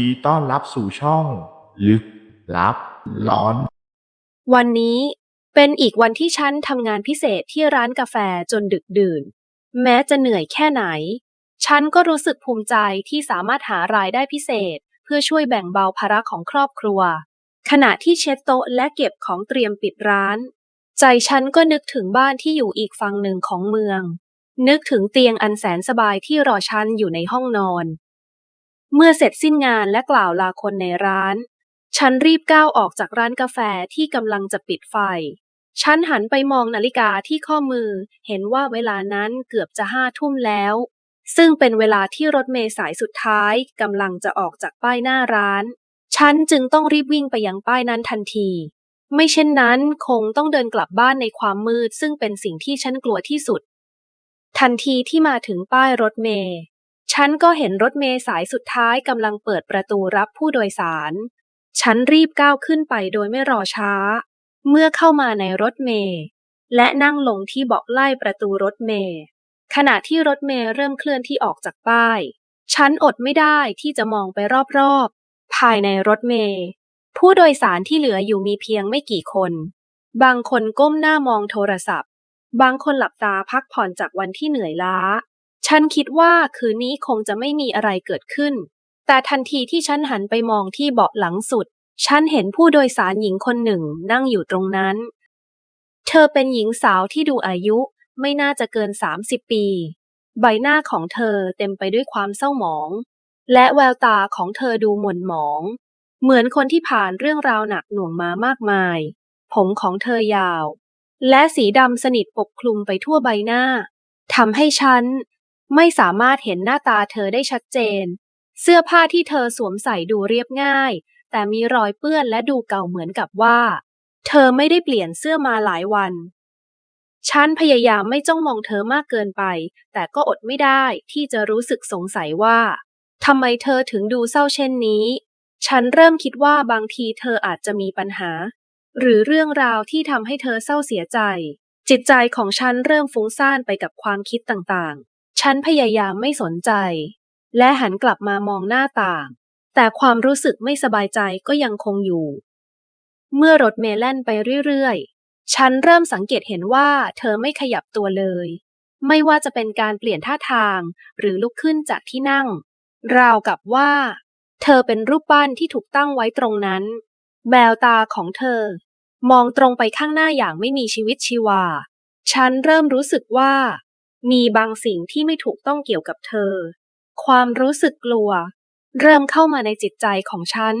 ดีต้อนรับสู่ช่อง ลึก ลับร้อน วันนี้เป็นอีกวันที่ฉันทำงานพิเศษที่ร้านกาแฟจนดึกดื่น แม้จะเหนื่อยแค่ไหน ฉันก็รู้สึกภูมิใจที่สามารถหารายได้พิเศษ เพื่อช่วยแบ่งเบาภาระของครอบครัว ขณะที่เช็ดโต๊ะและเก็บของเตรียมปิดร้าน ใจฉันก็นึกถึงบ้านที่อยู่อีกฝั่งหนึ่งของเมือง นึกถึงเตียงอันแสนสบายที่รอฉันอยู่ในห้องนอน เมื่อเสร็จสิ้นงานและกล่าวลาคนในร้าน ฉันรีบก้าวออกจากร้านกาแฟที่กำลังจะปิดไฟ ฉันหันไปมองนาฬิกาที่ข้อมือ เห็นว่าเวลานั้นเกือบจะห้าทุ่มแล้ว ซึ่งเป็นเวลาที่รถเมล์สายสุดท้ายกำลังจะออกจากป้ายหน้าร้าน ฉันจึงต้องรีบวิ่งไปยังป้ายนั้นทันที ไม่เช่นนั้นคงต้องเดินกลับบ้านในความมืด ซึ่งเป็นสิ่งที่ฉันกลัวที่สุด ทันทีที่มาถึงป้ายรถเมล์ ฉันก็เห็นรถเมล์สายสุดท้ายกำลังเปิดประตูรับผู้โดยสาร ฉันรีบก้าวขึ้นไปโดยไม่รอช้า เมื่อเข้ามาในรถเมล์และนั่งลงที่เบาะไล่ประตูรถเมล์ขณะที่รถเมล์เริ่มเคลื่อนที่ออกจากป้าย ฉันอดไม่ได้ที่จะมองไปรอบๆ ภายในรถเมล์ผู้โดยสารที่เหลืออยู่มีเพียงไม่กี่คน บางคนก้มหน้า มองโทรศัพท์ บางคนหลับตาพักผ่อนจากวันที่เหนื่อยล้า ฉันคิดว่าคืนนี้คงจะไม่มีอะไรเกิดขึ้น แต่ทันทีที่ฉันหันไปมองที่เบาะหลังสุด ฉันเห็นผู้โดยสารหญิงคนหนึ่งนั่งอยู่ตรงนั้น เธอเป็นหญิงสาวที่ดูอายุไม่น่าจะเกิน 30 ปี ใบหน้าของเธอเต็มไปด้วยความเศร้าหมอง และแววตาของเธอดูหม่นหมอง เหมือนคนที่ผ่านเรื่องราวหนักหน่วงมามากมาย ผมของเธอยาว และสีดำสนิทปกคลุมไปทั่วใบหน้าทำให้ฉัน ไม่สามารถเห็นหน้าตาเธอได้ชัดเจน เสื้อผ้าที่เธอสวมใส่ดูเรียบง่าย แต่มีรอยเปื้อนและดูเก่าเหมือนกับว่า เธอไม่ได้เปลี่ยนเสื้อมาหลายวัน ฉันพยายามไม่จ้องมองเธอมากเกินไป แต่ก็อดไม่ได้ที่จะรู้สึกสงสัยว่าทำไมเธอถึงดูเศร้าเช่นนี้ ฉันเริ่มคิดว่าบางทีเธออาจจะมีปัญหา หรือเรื่องราวที่ทำให้เธอเศร้าเสียใจ จิตใจของฉันเริ่มฟุ้งซ่านไปกับความคิดต่างๆ ฉันพยายามไม่สนใจ และหันกลับมามองหน้าต่าง แต่ความรู้สึกไม่สบายใจก็ยังคงอยู่ เมื่อรถเมล์แล่นไปเรื่อยๆ ฉันเริ่มสังเกตเห็นว่าเธอไม่ขยับตัวเลย ไม่ว่าจะเป็นการเปลี่ยนท่าทางหรือลุกขึ้นจากที่นั่ง ราวกับว่า เธอเป็นรูปปั้นที่ถูกตั้งไว้ตรงนั้น แววตาของเธอ มองตรงไปข้างหน้าอย่างไม่มีชีวิตชีวา ฉันเริ่มรู้สึกว่า มีบางสิ่งที่ไม่ถูกต้องเกี่ยวกับเธอ ความรู้สึกกลัว เริ่มเข้ามาในจิตใจของฉัน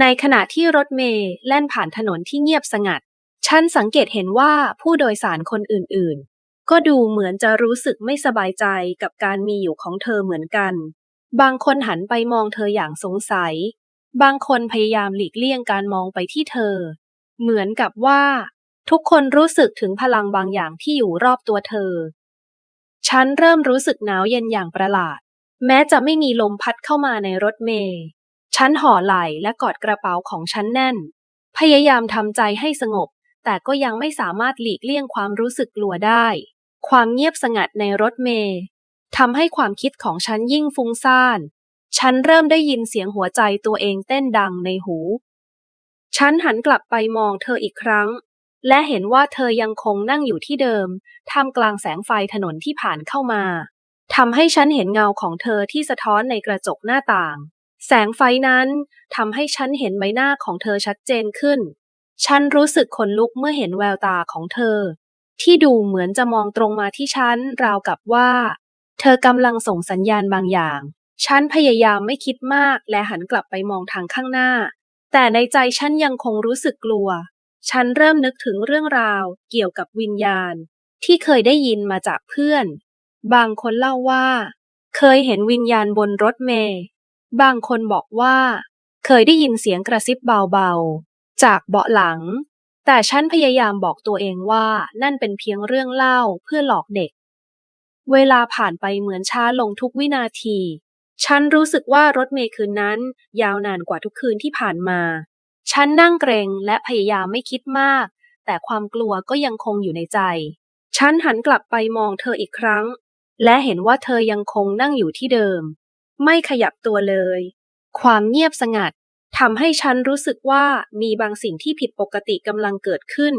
ในขณะที่รถเมล์แล่นผ่านถนนที่เงียบสงัด ฉันสังเกตเห็นว่าผู้โดยสารคนอื่นๆ ก็ดูเหมือนจะรู้สึกไม่สบายใจกับการมีอยู่ของเธอเหมือนกัน บางคนหันไปมองเธออย่างสงสัย บางคนพยายามหลีกเลี่ยงการมองไปที่เธอ เหมือนกับว่า ทุกคนรู้สึกถึงพลังบางอย่างที่อยู่รอบตัวเธอ ฉันเริ่มรู้สึกหนาวเย็นอย่างประหลาด แม้จะไม่มีลมพัดเข้ามาในรถเมล์ฉันห่อไหล่และกอดกระเป๋าของฉันแน่น พยายามทำใจให้สงบ แต่ก็ยังไม่สามารถหลีกเลี่ยงความรู้สึกกลัวได้ ความเงียบสงัดในรถเมล์ทำให้ความคิดของฉันยิ่งฟุ้งซ่าน ฉันเริ่มได้ยินเสียงหัวใจตัวเองเต้นดังในหู ฉันหันกลับไปมองเธออีกครั้ง และเห็นว่าเธอยังคงนั่งอยู่ที่เดิม ท่ามกลางแสงไฟถนนที่ผ่านเข้ามาทำให้ฉันเห็นเงาของเธอที่สะท้อนในกระจกหน้าต่าง แสงไฟนั้นทำให้ฉันเห็นใบหน้าของเธอชัดเจนขึ้น ฉันรู้สึกขนลุกเมื่อเห็นแววตาของเธอ ที่ดูเหมือนจะมองตรงมาที่ฉันราวกับว่า เธอกำลังส่งสัญญาณบางอย่าง ฉันพยายามไม่คิดมากและหันกลับไปมองทางข้างหน้า แต่ในใจฉันยังคงรู้สึกกลัว ฉันเริ่มนึกถึงเรื่องราวเกี่ยวกับวิญญาณ ที่เคยได้ยินมาจากเพื่อน บางคนเล่าว่า เคยเห็นวิญญาณบนรถเมล์บางคนบอกว่า เคยได้ยินเสียงกระซิบเบาๆ จากเบาะหลัง แต่ฉันพยายามบอกตัวเองว่านั่นเป็นเพียงเรื่องเล่าเพื่อหลอกเด็ก เวลาผ่านไปเหมือนช้าลงทุกวินาที ฉันรู้สึกว่ารถเมล์คืนนั้น ยาวนานกว่าทุกคืนที่ผ่านมา ฉันนั่งเกรงและพยายามไม่คิดมาก แต่ความกลัวก็ยังคงอยู่ในใจ ฉันหันกลับไปมองเธออีกครั้ง และเห็นว่าเธอยังคงนั่งอยู่ที่เดิม ไม่ขยับตัวเลย ความเงียบสงัดทำให้ฉันรู้สึกว่ามีบางสิ่งที่ผิดปกติกำลังเกิดขึ้น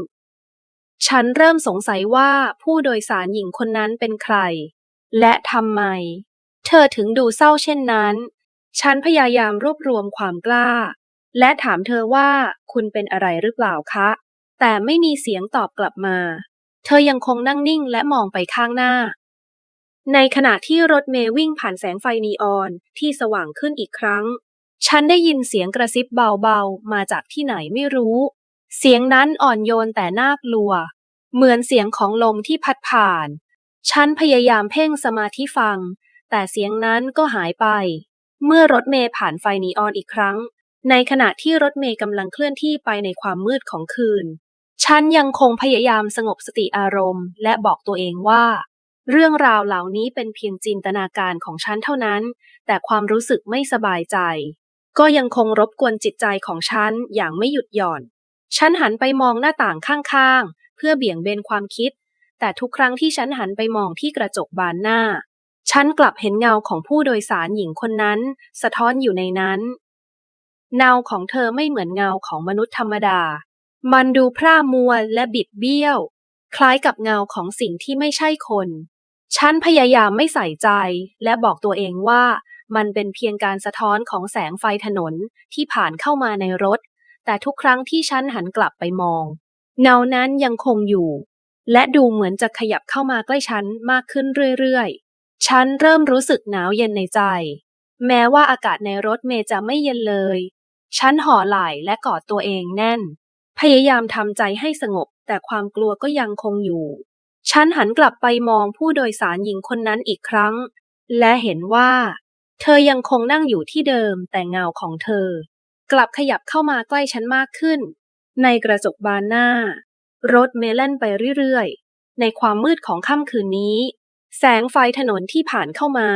ฉันเริ่มสงสัยว่าผู้โดยสารหญิงคนนั้นเป็นใคร และทำไม เธอถึงดูเศร้าเช่นนั้น ฉันพยายามรวบรวมความกล้า และถามเธอว่าคุณเป็นอะไรหรือเปล่าคะ แต่ไม่มีเสียงตอบกลับมา เธอยังคงนั่งนิ่งและมองไปข้างหน้า ในขณะที่รถเมย์วิ่งผ่านแสงไฟนีออนที่สว่างขึ้นอีกครั้ง ฉันได้ยินเสียงกระซิบเบาๆ มาจากที่ไหนไม่รู้ เสียงนั้นอ่อนโยนแต่น่ากลัว เหมือนเสียงของลมที่พัดผ่าน ฉันพยายามเพ่งสมาธิฟัง แต่เสียงนั้นก็หายไป เมื่อรถเมย์ผ่านไฟนีออนอีกครั้ง ในขณะที่รถเมย์กำลังเคลื่อนที่ไปในความมืดของคืน ฉันยังคงพยายามสงบสติอารมณ์ และบอกตัวเองว่า เรื่องราวเหล่านี้เป็นเพียงจินตนาการของฉันเท่านั้น แต่ความรู้สึกไม่สบายใจ ก็ยังคงรบกวนจิตใจของฉันอย่างไม่หยุดหย่อน ฉันหันไปมองหน้าต่างข้างๆ เพื่อเบี่ยงเบนความคิด แต่ทุกครั้งที่ฉันหันไปมองที่กระจกบานหน้า ฉันกลับเห็นเงาของผู้โดยสารหญิงคนนั้น สะท้อนอยู่ในนั้น เงาของเธอไม่เหมือนเงาของมนุษย์ธรรมดา มันดูพร่ามัวและบิดเบี้ยว คล้ายกับเงาของสิ่งที่ไม่ใช่คน ฉันพยายามไม่ใส่ใจและบอกตัวเองว่า มันเป็นเพียงการสะท้อนของแสงไฟถนนที่ผ่านเข้ามาในรถ แต่ทุกครั้งที่ฉันหันกลับไปมอง เงานั้นยังคงอยู่ และดูเหมือนจะขยับเข้ามาใกล้ฉันมากขึ้นเรื่อยๆ ฉันเริ่มรู้สึกหนาวเย็นในใจ แม้ว่าอากาศในรถเมย์จะไม่เย็นเลย ฉันห่อไหล่และกอดตัวเองแน่น พยายามทำใจให้สงบแต่ความกลัวก็ยังคงอยู่ ฉันหันกลับไปมองผู้โดยสารหญิงคนนั้นอีกครั้ง และเห็นว่า เธอยังคงนั่งอยู่ที่เดิมแต่เงาของเธอ กลับขยับเข้ามาใกล้ฉันมากขึ้น ในกระจกบานหน้า รถเมล์แล่นไปเรื่อยๆ ในความมืดของค่ำคืนนี้ แสงไฟถนนที่ผ่านเข้ามา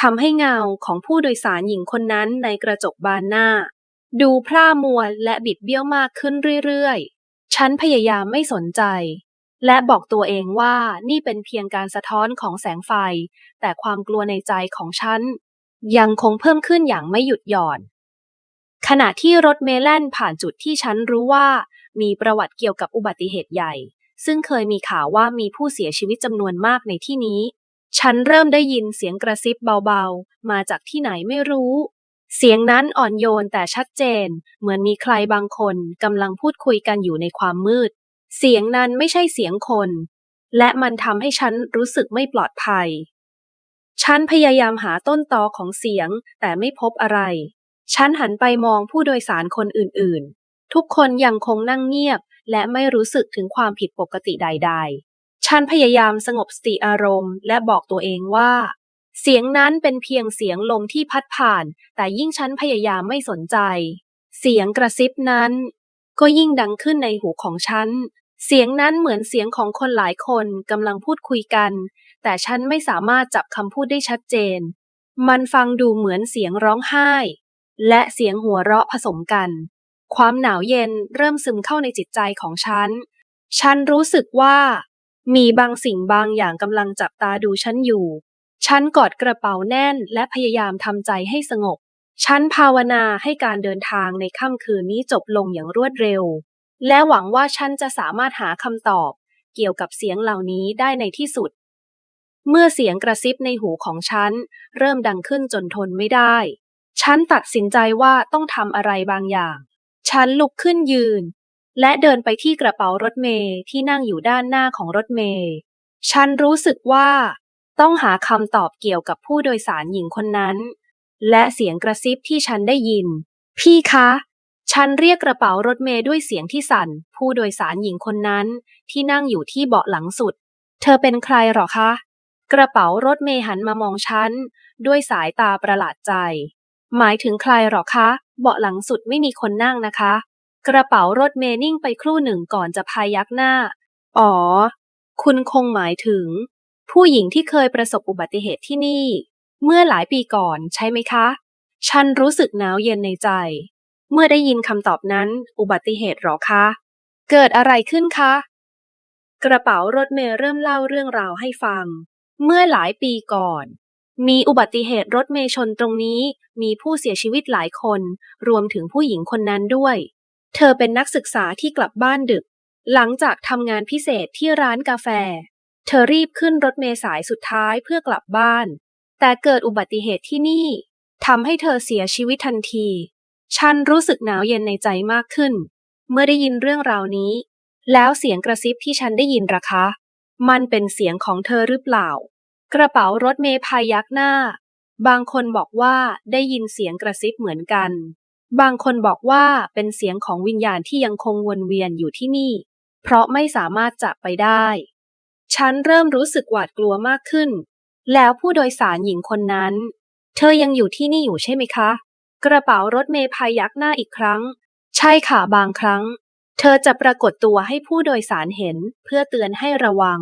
ทำให้เงาของผู้โดยสารหญิงคนนั้นในกระจกบานหน้า ดูพร่ามัวและบิดเบี้ยวมากขึ้นเรื่อยๆ ฉันพยายามไม่สนใจ และบอกตัวเองว่านี่เป็นเพียงการสะท้อนของแสงไฟ แต่ความกลัวในใจของฉัน ยังคงเพิ่มขึ้นอย่างไม่หยุดหย่อน ขณะที่รถเมล์แล่นผ่านจุดที่ฉันรู้ว่า มีประวัติเกี่ยวกับอุบัติเหตุใหญ่ ซึ่งเคยมีข่าวว่ามีผู้เสียชีวิตจำนวนมากในที่นี้ ฉันเริ่มได้ยินเสียงกระซิบเบาๆ มาจากที่ไหนไม่รู้ เสียงนั้นอ่อนโยนแต่ชัดเจน เหมือนมีใครบางคนกำลังพูดคุยกันอยู่ในความมืด เสียงนั้นไม่ใช่เสียงคน และมันทำให้ฉันรู้สึกไม่ปลอดภัย ฉันพยายามหาต้นตอของเสียงแต่ไม่พบอะไร ฉันหันไปมองผู้โดยสารคนอื่นๆ ทุกคนยังคงนั่งเงียบ และไม่รู้สึกถึงความผิดปกติใด ๆ ฉันพยายามสงบสติอารมณ์ และบอกตัวเองว่า เสียงนั้นเป็นเพียงเสียงลมที่พัดผ่าน แต่ยิ่งฉันพยายามไม่สนใจ เสียงกระซิบนั้น ก็ยิ่งดังขึ้นในหูของฉัน เสียงนั้นเหมือนเสียงของคนหลายคนกำลังพูดคุยกัน แต่ฉันไม่สามารถจับคำพูดได้ชัดเจน มันฟังดูเหมือนเสียงร้องไห้ และเสียงหัวเราะผสมกัน ความหนาวเย็นเริ่มซึมเข้าในจิตใจของฉัน ฉันรู้สึกว่า มีบางสิ่งบางอย่างกำลังจับตาดูฉันอยู่ ฉันกอดกระเป๋าแน่นและพยายามทำใจให้สงบ ฉันภาวนาให้การเดินทางในค่ำคืนนี้จบลงอย่างรวดเร็ว และหวังว่าฉันจะสามารถหาคำตอบ เกี่ยวกับเสียงเหล่านี้ได้ในที่สุด เมื่อเสียงกระซิบในหูของฉัน เริ่มดังขึ้นจนทนไม่ได้ ฉันตัดสินใจว่าต้องทำอะไรบางอย่าง ฉันลุกขึ้นยืน และเดินไปที่กระเป๋ารถเมล์ที่นั่งอยู่ด้านหน้าของรถเมล์ฉันรู้สึกว่า ต้องหาคำตอบเกี่ยวกับผู้โดยสารหญิงคนนั้น และเสียงกระซิบที่ฉันได้ยิน พี่คะ ฉันเรียกกระเป๋ารถเมล์ด้วยเสียงที่สั่น ผู้โดยสารหญิงคนนั้น ที่นั่งอยู่ที่เบาะหลังสุด เธอเป็นใครหรอคะ กระเป๋ารถเมย์หันมามองฉัน ด้วยสายตาประหลาดใจ หมายถึงใครหรอคะ เบาะหลังสุดไม่มีคนนั่งนะคะ กระเป๋ารถเมย์นิ่งไปครู่หนึ่งก่อนจะพายักหน้า อ๋อ คุณคงหมายถึง ผู้หญิงที่เคยประสบอุบัติเหตุที่นี่ เมื่อหลายปีก่อนใช่ไหมคะ ฉันรู้สึกหนาวเย็นในใจ เมื่อได้ยินคำตอบนั้น อุบัติเหตุหรอคะ เกิดอะไรขึ้นคะ กระเป๋ารถเมย์เริ่มเล่าเรื่องราวให้ฟัง เมื่อหลายปีก่อน มีอุบัติเหตุรถเมล์ชนตรงนี้ มีผู้เสียชีวิตหลายคน รวมถึงผู้หญิงคนนั้นด้วย เธอเป็นนักศึกษาที่กลับบ้านดึก หลังจากทำงานพิเศษที่ร้านกาแฟ เธอรีบขึ้นรถเมล์สายสุดท้ายเพื่อกลับบ้าน แต่เกิดอุบัติเหตุที่นี่ทำให้เธอเสียชีวิตทันที ฉันรู้สึกหนาวเย็นในใจมากขึ้น เมื่อได้ยินเรื่องราวนี้ แล้วเสียงกระซิบที่ฉันได้ยินราคามันเป็นเสียงของเธอหรือเปล่า กระเป๋ารถเมย์พายักหน้า บางคนบอกว่าได้ยินเสียงกระซิบเหมือนกัน บางคนบอกว่าเป็นเสียงของวิญญาณที่ยังคงวนเวียนอยู่ที่นี่ เพราะไม่สามารถจากไปได้ ฉันเริ่มรู้สึกหวาดกลัวมากขึ้น แล้วผู้โดยสารหญิงคนนั้น เธอยังอยู่ที่นี่อยู่ใช่ไหมคะ กระเป๋ารถเมย์พายักหน้าอีกครั้ง ใช่ค่ะบางครั้ง เธอจะปรากฏตัวให้ผู้โดยสารเห็นเพื่อเตือนให้ระวัง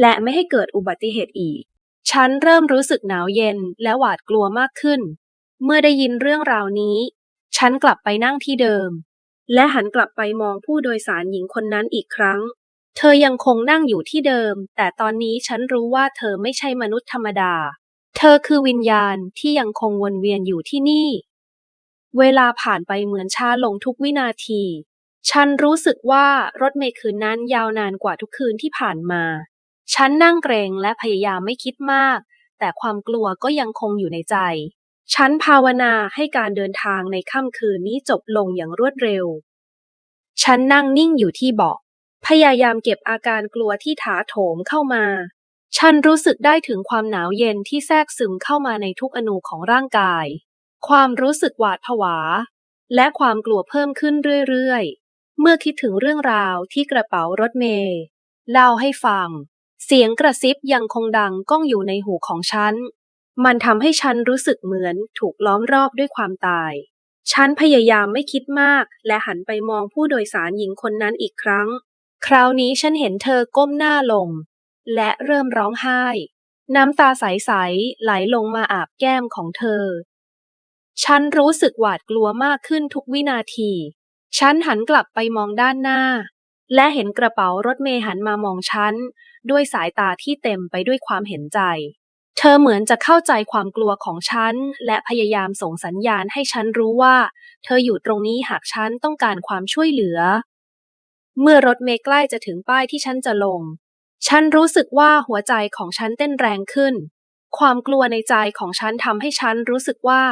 และไม่ให้เกิดอุบัติเหตุอีก ฉันเริ่มรู้สึกหนาวเย็นและหวาดกลัวมากขึ้น เมื่อได้ยินเรื่องราวนี้ ฉันกลับไปนั่งที่เดิม และหันกลับไปมองผู้โดยสารหญิงคนนั้นอีกครั้ง เธอยังคงนั่งอยู่ที่เดิม แต่ตอนนี้ฉันรู้ว่าเธอไม่ใช่มนุษย์ธรรมดา เธอคือวิญญาณที่ยังคงวนเวียนอยู่ที่นี่ เวลาผ่านไปเหมือนช้าลงทุกวินาที ฉันรู้สึกว่ารถเมล์คืนนั้นยาวนานกว่าทุกคืนที่ผ่านมา ฉันนั่งเกรงและพยายามไม่คิดมาก แต่ความกลัวก็ยังคงอยู่ในใจ ฉันภาวนาให้การเดินทางในค่ำคืนนี้จบลงอย่างรวดเร็ว ฉันนั่งนิ่งอยู่ที่เบาะ พยายามเก็บอาการกลัวที่ถาโถมเข้ามา ฉันรู้สึกได้ถึงความหนาวเย็นที่แทรกซึมเข้ามาในทุกอนูของร่างกาย ความรู้สึกหวาดผวา และความกลัวเพิ่มขึ้นเรื่อยๆ เมื่อคิดถึงเรื่องราวที่กระเป๋ารถเมล์เล่าให้ฟัง เสียงกระซิบยังคงดังก้องอยู่ในหูของฉัน มันทำให้ฉันรู้สึกเหมือนถูกล้อมรอบด้วยความตาย ฉันพยายามไม่คิดมากและหันไปมองผู้โดยสารหญิงคนนั้นอีกครั้ง คราวนี้ฉันเห็นเธอก้มหน้าลง และเริ่มร้องไห้ น้ำตาใสๆไหลลงมาอาบแก้มของเธอ ฉันรู้สึกหวาดกลัวมากขึ้นทุกวินาที ฉันหันกลับไปมองด้านหน้า และเห็นกระเป๋ารถเมย์หันมามองฉัน ด้วยสายตาที่เต็มไปด้วยความเห็นใจ เธอเหมือนจะเข้าใจความกลัวของฉัน และพยายามส่งสัญญาณให้ฉันรู้ว่า เธออยู่ตรงนี้หากฉันต้องการความช่วยเหลือ เมื่อรถเมล์ใกล้จะถึงป้ายที่ฉันจะลง ฉันรู้สึกว่าหัวใจของฉันเต้นแรงขึ้น ความกลัวในใจของฉันทำให้ฉันรู้สึกว่า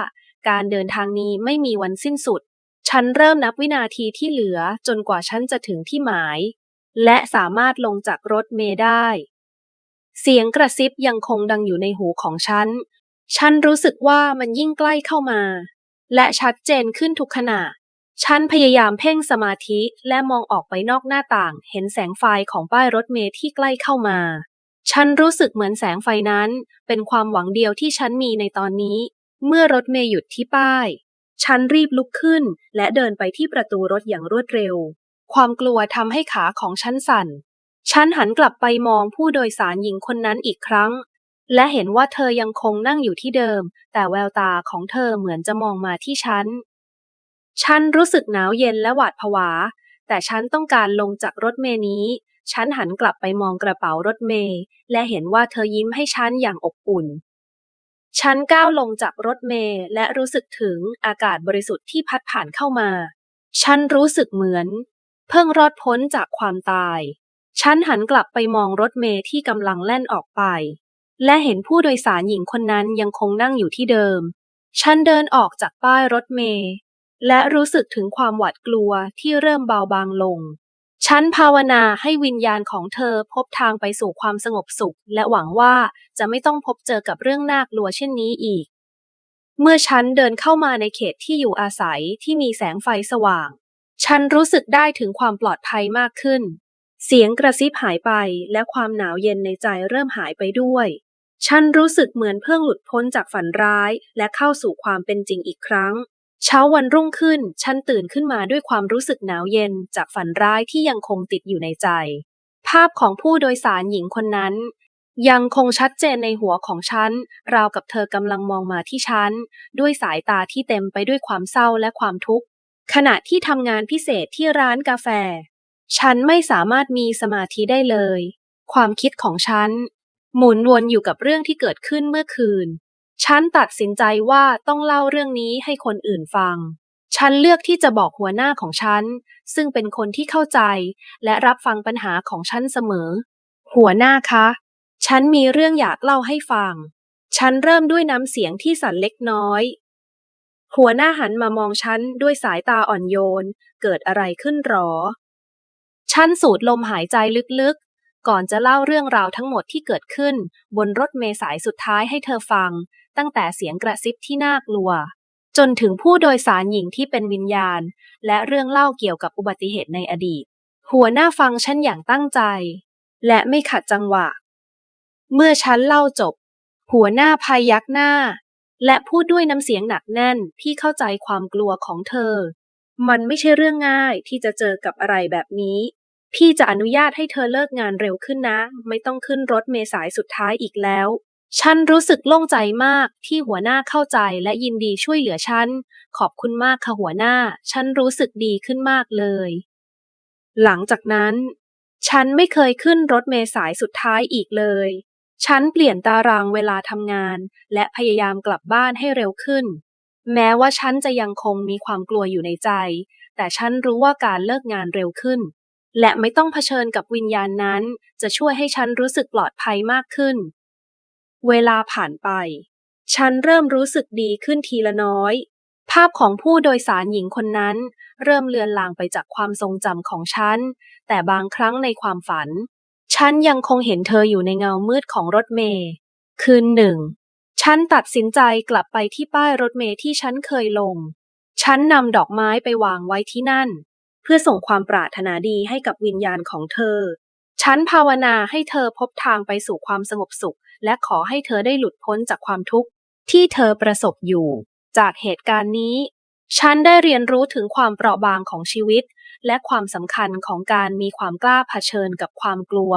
การเดินทางนี้ไม่มีวันสิ้นสุด ฉันเริ่มนับวินาทีที่เหลือจนกว่าฉันจะถึงที่หมาย และสามารถลงจากรถเมล์ได้ เสียงกระซิบยังคงดังอยู่ในหูของฉัน ฉันรู้สึกว่ามันยิ่งใกล้เข้ามา และชัดเจนขึ้นทุกขณะ ฉันพยายามเพ่งสมาธิและมองออกไปนอกหน้าต่าง เห็นแสงไฟของป้ายรถเมล์ที่ใกล้เข้ามา ฉันรู้สึกเหมือนแสงไฟนั้น เป็นความหวังเดียวที่ฉันมีในตอนนี้ เมื่อรถเมล์หยุดที่ป้าย ฉันรีบลุกขึ้น และเดินไปที่ประตูรถอย่างรวดเร็ว ความกลัวทำให้ขาของฉันสั่น ฉันหันกลับไปมองผู้โดยสารหญิงคนนั้นอีกครั้ง และเห็นว่าเธอยังคงนั่งอยู่ที่เดิม แต่แววตาของเธอเหมือนจะมองมาที่ฉัน ฉันรู้สึกหนาวเย็นและหวาดผวา แต่ฉันต้องการลงจากรถเมล์นี้ ฉันหันกลับไปมองกระเป๋ารถเมล์และเห็นว่าเธอยิ้มให้ฉันอย่างอบอุ่น ฉันก้าวลงจากรถเมล์และรู้สึกถึงอากาศบริสุทธิ์ที่พัดผ่านเข้ามา ฉันรู้สึกเหมือน เพิ่งรอดพ้นจากความตาย ฉันหันกลับไปมองรถเมล์ที่กำลังแล่นออกไป และเห็นผู้โดยสารหญิงคนนั้นยังคงนั่งอยู่ที่เดิมฉันเดินออกจากป้ายรถเมล์ และรู้สึกถึงความหวาดกลัวที่เริ่มเบาบางลง ฉันภาวนาให้วิญญาณของเธอพบทางไปสู่ความสงบสุข และหวังว่าจะไม่ต้องพบเจอกับเรื่องน่ากลัวเช่นนี้อีก เมื่อฉันเดินเข้ามาในเขตที่อยู่อาศัยที่มีแสงไฟสว่าง ฉันรู้สึกได้ถึงความปลอดภัยมากขึ้น เสียงกระซิบหายไปและความหนาวเย็นในใจเริ่มหายไปด้วยฉันรู้สึกเหมือนเพิ่งหลุดพ้นจากฝันร้ายและเข้าสู่ความเป็นจริงอีกครั้ง เช้าวันรุ่งขึ้น ฉันตื่นขึ้นมาด้วยความรู้สึกหนาวเย็นจากฝันร้ายที่ยังคงติดอยู่ในใจ ภาพของผู้โดยสารหญิงคนนั้น ยังคงชัดเจนในหัวของฉัน ราวกับเธอกำลังมองมาที่ฉัน ด้วยสายตาที่เต็มไปด้วยความเศร้าและความทุกข์ ขณะที่ทำงานพิเศษที่ร้านกาแฟ ฉันไม่สามารถมีสมาธิได้เลย ความคิดของฉัน หมุนวนอยู่กับเรื่องที่เกิดขึ้นเมื่อคืน ฉันตัดสินใจว่าต้องเล่าเรื่องนี้ให้คนอื่นฟัง ฉันเลือกที่จะบอกหัวหน้าของฉัน ซึ่งเป็นคนที่เข้าใจ และรับฟังปัญหาของฉันเสมอ หัวหน้าคะ ฉันมีเรื่องอยากเล่าให้ฟัง ฉันเริ่มด้วยน้ำเสียงที่สั่นเล็กน้อย หัวหน้าหันมามองฉันด้วยสายตาอ่อนโยน เกิดอะไรขึ้นหรอ ฉันสูดลมหายใจลึกๆ ก่อนจะเล่าเรื่องราวทั้งหมดที่เกิดขึ้น บนรถเมล์สายสุดท้ายให้เธอฟัง ตั้งแต่เสียงกระซิบที่น่ากลัว จนถึงผู้โดยสารหญิงที่เป็นวิญญาณ และเรื่องเล่าเกี่ยวกับอุบัติเหตุในอดีต หัวหน้าฟังฉันอย่างตั้งใจ และไม่ขัดจังหวะ เมื่อฉันเล่าจบ หัวหน้าพายักหน้า และพูดด้วยน้ำเสียงหนักแน่นที่เข้าใจความกลัวของเธอ มันไม่ใช่เรื่องง่ายที่จะเจอกับอะไรแบบนี้ พี่จะอนุญาตให้เธอเลิกงานเร็วขึ้นนะ ไม่ต้องขึ้นรถเมล์สายสุดท้ายอีกแล้ว ฉันรู้สึกโล่งใจมากที่หัวหน้าเข้าใจและยินดีช่วยเหลือฉัน ขอบคุณมากค่ะหัวหน้า ฉันรู้สึกดีขึ้นมากเลย หลังจากนั้น ฉันไม่เคยขึ้นรถเมล์สายสุดท้ายอีกเลย ฉันเปลี่ยนตารางเวลาทำงาน และพยายามกลับบ้านให้เร็วขึ้น แม้ว่าฉันจะยังคงมีความกลัวอยู่ในใจ แต่ฉันรู้ว่าการเลิกงานเร็วขึ้น และไม่ต้องเผชิญกับวิญญาณนั้น จะช่วยให้ฉันรู้สึกปลอดภัยมากขึ้น เวลาผ่านไป ฉันเริ่มรู้สึกดีขึ้นทีละน้อย ภาพของผู้โดยสารหญิงคนนั้น เริ่มเลือนลางไปจากความทรงจำของฉัน แต่บางครั้งในความฝัน ฉันยังคงเห็นเธออยู่ในเงามืดของรถเมล์คืนหนึ่ง ฉันตัดสินใจกลับไปที่ป้ายรถเมล์ที่ฉันเคยลง ฉันนำดอกไม้ไปวางไว้ที่นั่น พื่อส่งความปรารถนาดีให้กับวิญญาณของเธอ ฉันภาวนาให้เธอพบทางไปสู่ความสงบสุข และขอให้เธอได้หลุดพ้นจากความทุกข์ที่เธอประสบอยู่ จากเหตุการณ์นี้ ฉันได้เรียนรู้ถึงความเปราะบางของชีวิต และความสำคัญของการมีความกล้าเผชิญกับความกลัว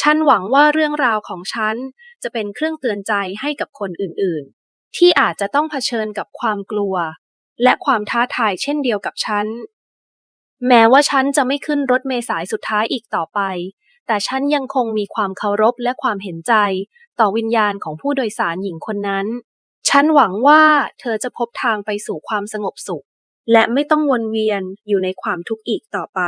ฉันหวังว่าเรื่องราวของฉันจะเป็นเครื่องเตือนใจให้กับคนอื่นๆ ที่อาจจะต้องเผชิญกับความกลัว และความท้าทายเช่นเดียวกับฉัน แม้ว่าฉันจะไม่ขึ้นรถเมล์สายสุดท้ายอีกต่อไป แต่ฉันยังคงมีความเคารพและความเห็นใจ ต่อวิญญาณของผู้โดยสารหญิงคนนั้น ฉันหวังว่าเธอจะพบทางไปสู่ความสงบสุข และไม่ต้องวนเวียนอยู่ในความทุกข์อีกต่อไป